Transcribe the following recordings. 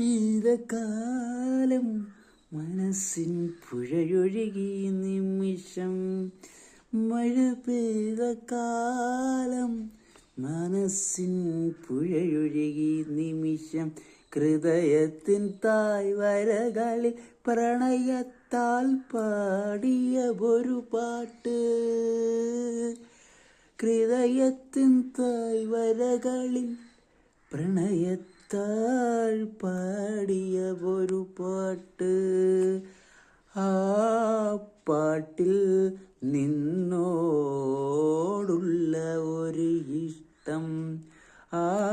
പെയ്ത കാലം മനസ്സിൻ പുഴയൊഴുകി നിമിഷം മഴ പെയ്ത കാലം മനസ്സിൻ പുഴയൊഴുകി നിമിഷം ഹൃദയത്തിൻ തായ് വരകളിൽ പ്രണയത്താൽ പാടിയ ഒരു പാട്ട്. ഹൃദയത്തിൻ തായ് വരകളിൽ പ്രണയത്താൽ പാടിയ ഒരു പാട്ട്. ആ പാട്ടിൽ നിന്നോടുള്ള ഒരു ഇഷ്ടം. ആ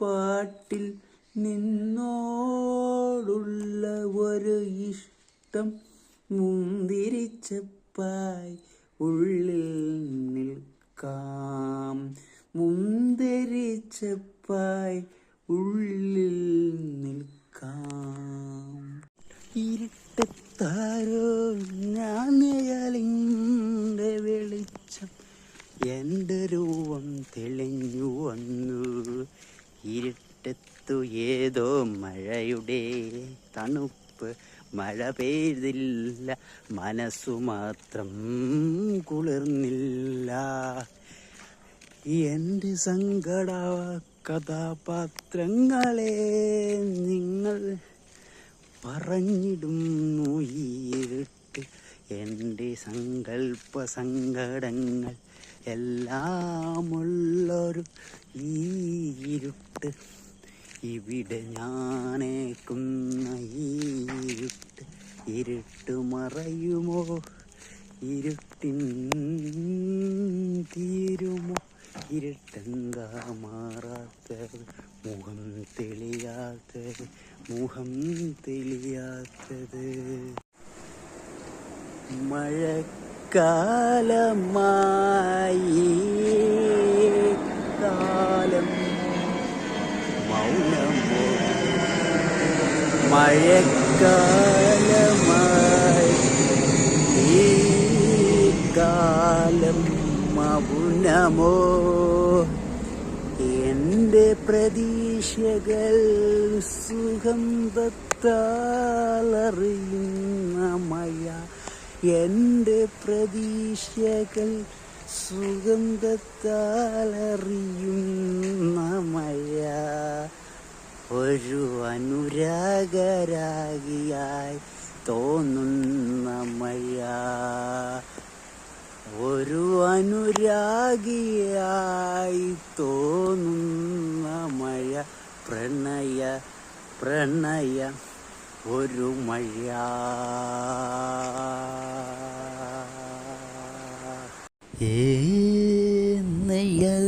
പാട്ടിൽ നിന്നോടുള്ള ഒരു ഇഷ്ടം. മുന്തിരിച്ചപ്പായി ഉള്ളിൽ നിൽക്കാം. മുന്തിരിച്ചപ്പായി ഉള്ളിൽ നിൽക്കാം. ഇരുട്ടത്താരോ ഞാൻ നിഴലിന്റെ വെളിച്ചം എന്റെ രൂപം തെളിഞ്ഞു വന്നു. ഇരുട്ടത്തു ഏതോ മഴയുടെ തണുപ്പ് മഴ പെയ്തില്ല മനസ്സു മാത്രം കുളിർന്നില്ല. എന്റെ സങ്കട കഥാപാത്രങ്ങളെ നിങ്ങൾ പറഞ്ഞിടുന്നു ഈരിട്ട് എന്റെ സങ്കല്പ സങ്കടങ്ങൾ എല്ലാമുള്ളൊരു ഈരുട്ട് ഇവിടെ ഞാനേക്കുന്ന ഈരുട്ട് ഇരുട്ട് മറയുമോ? ഇരുട്ടിൻ തീരുമോ? ഇരുട്ടെന്താ മാറാത്തത് മുഖം തെളിയാത്തത് മുഖം തെളിയാത്തത്. മഴക്കാലമായി കാലം മൗനമോ? മഴക്കാലമായി ഈ കാലം മൗനമോ? പ്രതീക്ഷകൾ സുഗന്ധത്താലറിയുന്ന മയ എന്റെ പ്രതീക്ഷകൾ സുഗന്ധത്താലറിയുന്ന മയ ഒരു അനുരാഗരാഗിയായി തോന്നുന്ന മഴ ഒരു അനുരാഗിയായി തോന്നുന്ന മഴ പ്രണയ പ്രണയ ഒരു മഴ. ഏന്നയല്ലാരോ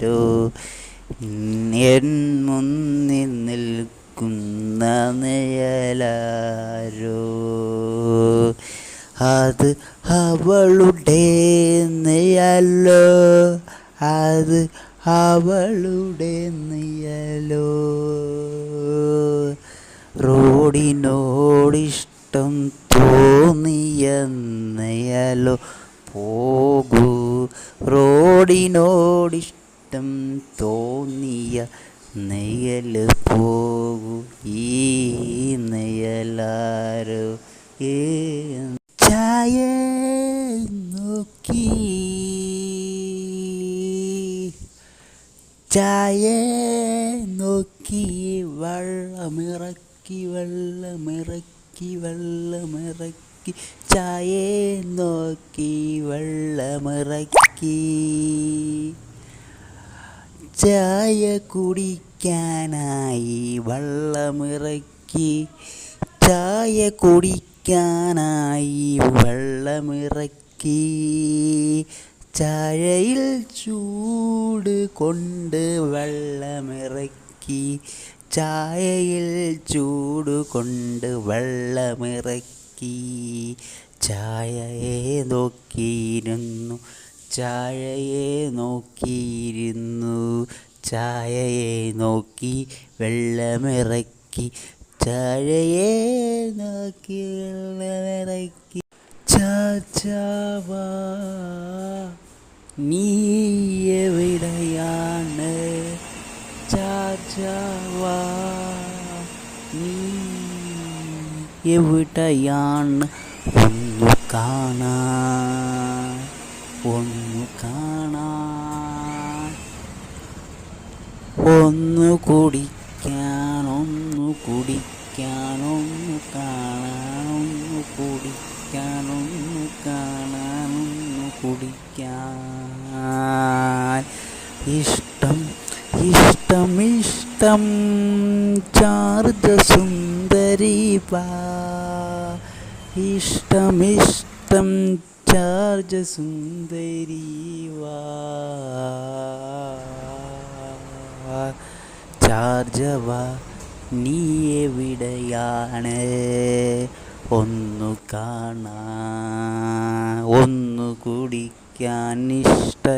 നെയ്യലാരോ എൻ മുന്നിൽ നിൽക്കുന്ന നെയ്യലാരോ അത് അവളുടെ നയല്ലോ അത് അവളുടെ നെയ്യലോ റോഡിനോടിഷ്ടം തോന്നിയ തോന്നിയെന്നയലോ പോകൂ റോഡിനോടിഷ്ടം തോന്നിയ നെയ്യൽ പോകൂ. ഈ നെയ്യലാരോ ഏ? ചായ നോക്കി. ചായ നോക്കി. വള്ളമിറക്കി വള്ളമിറക്കി വള്ളമിറക്കി. ചായ നോക്കി വെള്ളമിറക്കി. ചായ കുടിക്കാനായി വള്ളമിറക്കി. ചായ കുടിക്കാനായി വള്ളമിറക്കി. ചായയിൽ ചൂട് കൊണ്ട് വള്ളമിറക്കി. ചായയിൽ ചൂട് കൊണ്ട് വള്ളമിറക്കി. ചായയെ നോക്കിയിരുന്നു ചായയെ നോക്കിയിരുന്നു. ചായയെ നോക്കി വെള്ളമിറക്കി. ചായയെ നോക്കി വെള്ളമിറക്കി. ചാച്ചാവാ നീ എവിടെയാണ്? ചാച്ചാവാ നീ എവിടെയാണ്? ഒന്ന് കാണാൻ ഒന്നു കാണാൻ. ഒന്നു കുടിക്കാൻ കുടിക്കാനൊന്നു കാണാനൊന്നു കുടിക്കാനൊന്നു കാണാൻ ഒന്ന് കുടിക്കാൻ ഇഷ്ടം ഇഷ്ടം ഇഷ്ടം. ചാർജ സുന്ദരി പാ ഇഷ്ടം ഇഷ്ടം ചാർജ സുന്ദരി ചാർജവ നീ എവിടെയാണ്? ഒന്നു കാണാ ഒന്നു കുടിക്കാൻ ഇഷ്ട